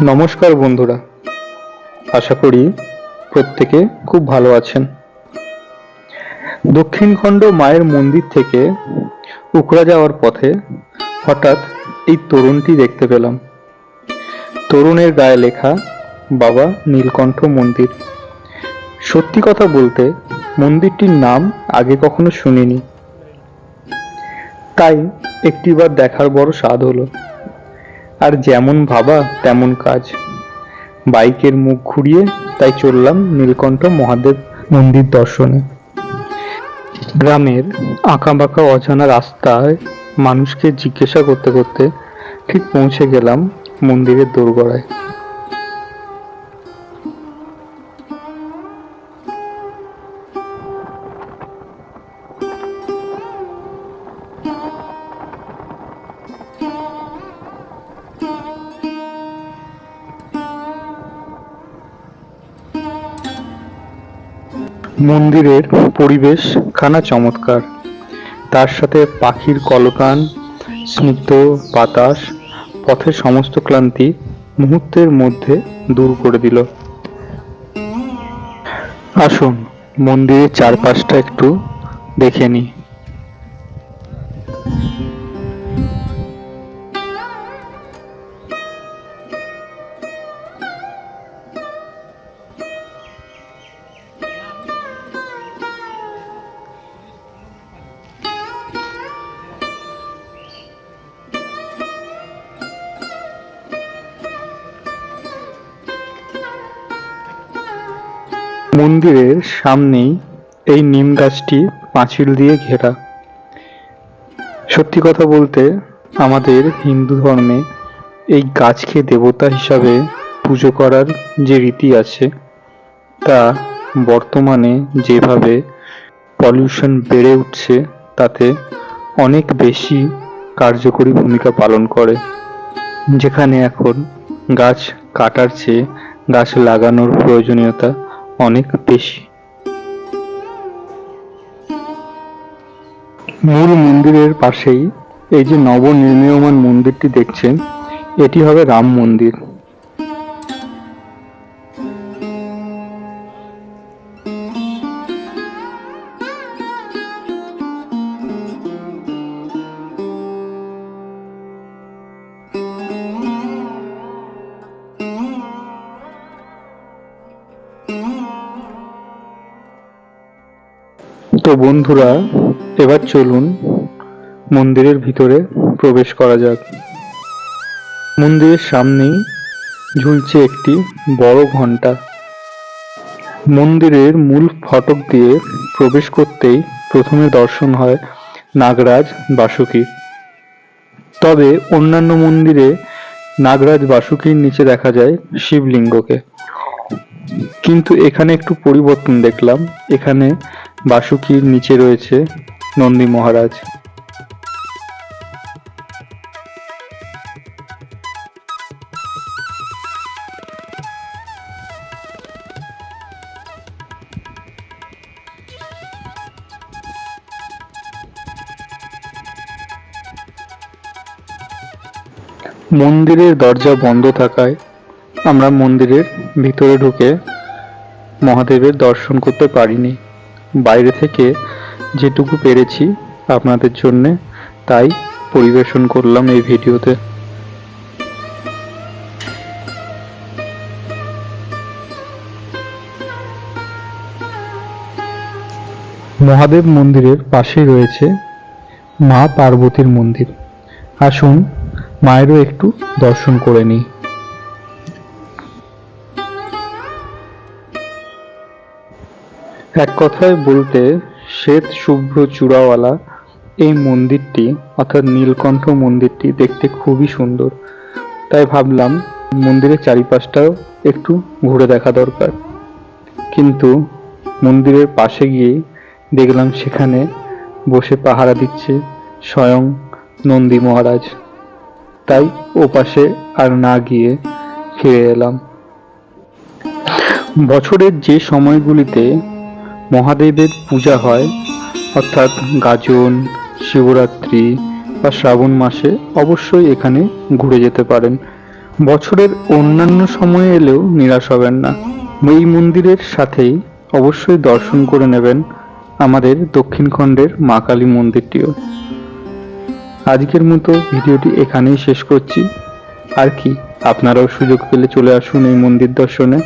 নমস্কার বন্ধুরা। আশা করি প্রত্যেকে খুব ভালো আছেন। দক্ষিণখণ্ড মায়ের মন্দির থেকে উকড়া যাওয়ার পথে হঠাৎ এই তরুণটি দেখতে পেলাম। তরুণের গায়ে লেখা, বাবা নীলকণ্ঠ মন্দির। সত্যি কথা বলতে, মন্দিরটির নাম আগে কখনো শুনিনি। তাই একটিবার দেখার বড় স্বাদ হলো। আর যেমন ভাবা তেমন কাজ। বাইকের মুখ ঘুরিয়ে তাই চললাম নীলকণ্ঠ মহাদেব মন্দির দর্শনে। গ্রামের আঁকাবাঁকা অজানা রাস্তায় মানুষকে জিজ্ঞাসা করতে করতে ঠিক পৌঁছে গেলাম মন্দিরের দোরগোড়ায়। মন্দিরের পরিবেশ খানা চমৎকার। তার সাথে পাখির কলকান, স্নিগ্ধ বাতাস, পথের সমস্ত ক্লান্তি মুহূর্তের মধ্যে দূর করে দিল। আসুন, মন্দিরের চারপাশটা একটু দেখে নিই। মন্দিরের সামনেই এই নিম গাছটি পাঁচিল দিয়ে ঘেরা। সত্যি কথা বলতে, আমাদের হিন্দু ধর্মে এই গাছকে দেবতা হিসাবে পুজো করার যে রীতি আছে, তা বর্তমানে যেভাবে পলিউশন বেড়ে উঠছে, তাতে অনেক বেশি কার্যকরী ভূমিকা পালন করে। যেখানে এখন গাছ কাটার চেয়ে গাছ লাগানোর প্রয়োজনীয়তা অনেক বেশি। মূল মন্দিরের পাশেই এই যে নবনির্মীয়মান মন্দিরটি দেখছেন এটি হবে রাম মন্দির। তো বন্ধুরা, এবার চলুন মন্দিরের ভিতরে প্রবেশ করা যাক। মন্দিরের সামনেই ঝুলছে একটি বড় ঘণ্টা মন্দিরের মূল ফটক দিয়ে প্রবেশ করতেই প্রথমে দর্শন হয় নাগরাজ বাসুকী। তবে অন্যান্য মন্দিরে নাগরাজ বাসুকীর নিচে দেখা যায় শিবলিঙ্গকে। কিন্তু এখানে একটু পরিবর্তন দেখলাম। এখানে বাসুকীর নিচে রয়েছে নন্দী মহারাজ। মন্দিরের দরজা বন্ধ থাকায় আমরা মন্দিরের ভিতরে ঢুকে মহাদেবের দর্শন করতে পারিনি। বাইরে থেকে যেটুকু পেরেছি আপনাদের জন্যে, তাই পরিবেশন করলাম এই ভিডিওতে। মহাদেব মন্দিরের পাশেই রয়েছে মা পার্বতীর মন্দির। আসুন, মায়েরও একটু দর্শন করে নিই। এক কথায় বলতে, শ্বেত শুভ্র চূড়াওয়ালা এই মন্দিরটি, অর্থাৎ নীলকণ্ঠ মন্দিরটি, দেখতে খুবই সুন্দর। তাই ভাবলাম, মন্দিরের চারিপাশটাও একটু ঘুরে দেখা দরকার। কিন্তু মন্দিরের পাশে গিয়ে দেখলাম সেখানে বসে পাহারা দিচ্ছে স্বয়ং নন্দী মহারাজ। তাই ও পাশে আর না গিয়ে ফিরে এলাম। বছরের যে সময়গুলিতে মহাদেবের পূজা হয়, অর্থাৎ গাজন, শিবরাত্রি বা শ্রাবণ মাসে অবশ্যই এখানে ঘুরে যেতে পারেন। বছরের অন্যান্য সময়ে এলেও নিরাশ হবেন না। এই মন্দিরের সাথেই অবশ্যই দর্শন করে নেবেন আমাদের দক্ষিণখণ্ডের মা কালী মন্দিরটিও। আজকের মতো ভিডিওটি এখানেই শেষ করছি। আর কি, আপনারাও সুযোগ পেলে চলে আসুন এই মন্দির দর্শনে।